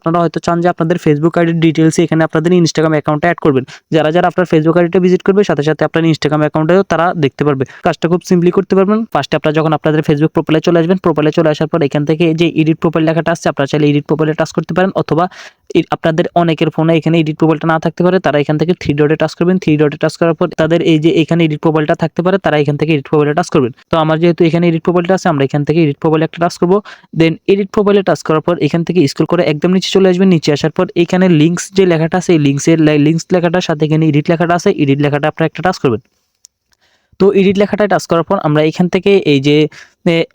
আপনারা হয়তো চান যে আপনাদের ফেসবুক আইডির ডিটেলস এখানে আপনাদের ইনস্টাগ্রাম অ্যাকাউন্টে অ্যাড করবেন। যারা যারা আপনার ফেসবুক আইডিটা ভিজিট করবে, সাথে সাথে আপনার ইনস্টাগ্রাম অ্যাকাউন্টেও তারা দেখতে পারবে। কাজটা খুব সিম্পলি করতে পারবেন। ফার্স্টে আপনার যখন আপনাদের ফেসবুক প্রোফাইলে চলে আসবেন প্রোফাইলে চলে আসার পর এখান থেকে যে এডিট প্রোফাইল লেখাটা আসছে, আপনারা চাইলে এডিট প্রোফাইলে টাচ করতে পারেন অথবা আপনাদের অনেকের ফোনে এখানে এডিট প্রোফাইলটা না থাকতে পারে, তারা এখান থেকে থ্রি ডটে টাচ করবেন। থ্রি ডটে টাচ করার পর তাদের এই যে এখানে এডিট প্রোফাইলটা থাকতে পারে, তারা এখান থেকে এডিট প্রোফাইলে টাচ করবেন। তো আমার যেহেতু এখানে এডিট প্রোফাইলটা আছে, আমরা এখান থেকে এডিট প্রোফাইলে একটা টাচ করব। দেন এডিট প্রোফাইলে টাচ করার পর এখান থেকে স্ক্রল করে একদম নিচে চলে আসবেন। নিচে আসার পর এখানে লিঙ্কস যে লেখাটা আছে, এই লিঙ্কসের লিঙ্কস লেখাটার সাথে এখানে এডিট লেখাটা আছে এডিট লেখাটা আপনারা একটা টাচ করবেন। তো এডিট লেখাটা টাচ করার পর আমরা এখান থেকে এই যে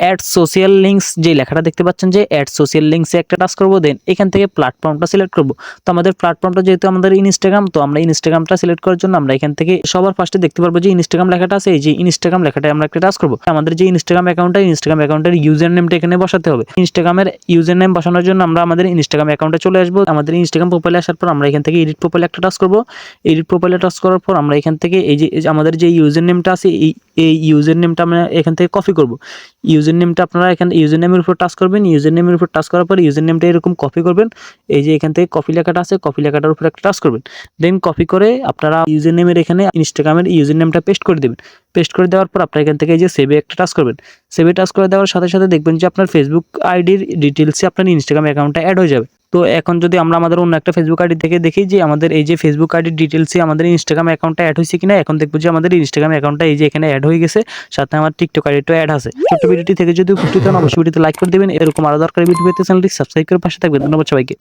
অ্যাড সোশিয়াল লিঙ্কস যে লেখাটা দেখতে পাচ্ছেন যে অ্যাড সোশিয়াল লিঙ্কসে একটা টাচ করব দেন এখান থেকে প্ল্যাটফর্মটা সিলেক্ট করব। তো আমাদের প্ল্যাটফর্মটা যেহেতু আমাদের ইনস্টাগ্রাম তো আমরা ইনস্টাগ্রামটা সিলেক্ট করার জন্য আমরা এখান থেকে সবার ফার্স্টে দেখতে পারব যে ইনস্টাগ্রাম লেখাটা আছে, এই যে ইনস্টাগ্রাম লেখাটা আমরা একটা টাচ করব। আমাদের যে ইনস্টাগ্রাম অ্যাকাউন্টটা ইনস্টাগ্রাম অ্যাকাউন্টের ইউজার নেমটা এখানে বসাতে হবে। ইনস্টাগ্রামের ইউজার নেম বসানোর জন্য আমরা আমাদের ইনস্টাগ্রাম অ্যাকাউন্টে চলে আসব। আমাদের ইনস্টাগ্রাম প্রোফাইলে আসার পর আমরা এখান থেকে এডিট প্রোফাইলে একটা টাচ করব। এডিট প্রোফাইলে টাচ করার পর আমরা এখান থেকে এই যে আমাদের যে ইউজার নেমটা আছে, এই এই ইউজার নেমটা আমরা এখান থেকে কপি করব। ইউজার নেমটা আপনারা এখানে ইউজার নেমের উপর টাচ করবেন। ইউজার নেমের উপর টাচ করার পর ইউজার নেমটা এরকম কপি করবেন। এই যে এখান থেকে কপি লেখাটা আছে কপি লেখাটার উপর একটা টাচ করবেন। দেন কপি করে আপনারা ইউজার নেমের এখানে ইনস্টাগ্রামের ইউজার নেমটা পেস্ট করে দেবেন। পেস্ট করে দেওয়ার পর আপনারা এখান থেকে এই যে সেভে একটা টাচ করবেন। সেভে টাচ করে দেওয়ার সাথে সাথে দেখবেন যে আপনার ফেসবুক আইডির ডিটেলসে আপনার ইনস্টাগ্রাম অ্যাকাউন্টটা অ্যাড হয়ে যাবে। তো এখন যদি আমরা আমাদের অন্য একটা ফেসবুক আইডি থেকে দেখি যে আমাদের এই যে ফেসবুক আইডির ডিটেলসে আমাদের ইনস্টাগ্রাম অ্যাকাউন্টটা অ্যাড হয়েছে কিনা, এখন দেখব যে আমাদের ইনস্টাগ্রাম অ্যাকাউন্টটা এই যে এখানে অ্যাড হয়ে গেছে, সাথে আমার টিকটক আইডিটাও অ্যাড আছে। ভিডিওটি থেকে যদি অবশ্যই ভিডিওতে লাইক করে দেবেন। এরকম আরও দরকারি ভিডিও পেতে চ্যানেলটি সাবস্ক্রাইব করে পাশে থাকবেন। ধন্যবাদ সবাইকে।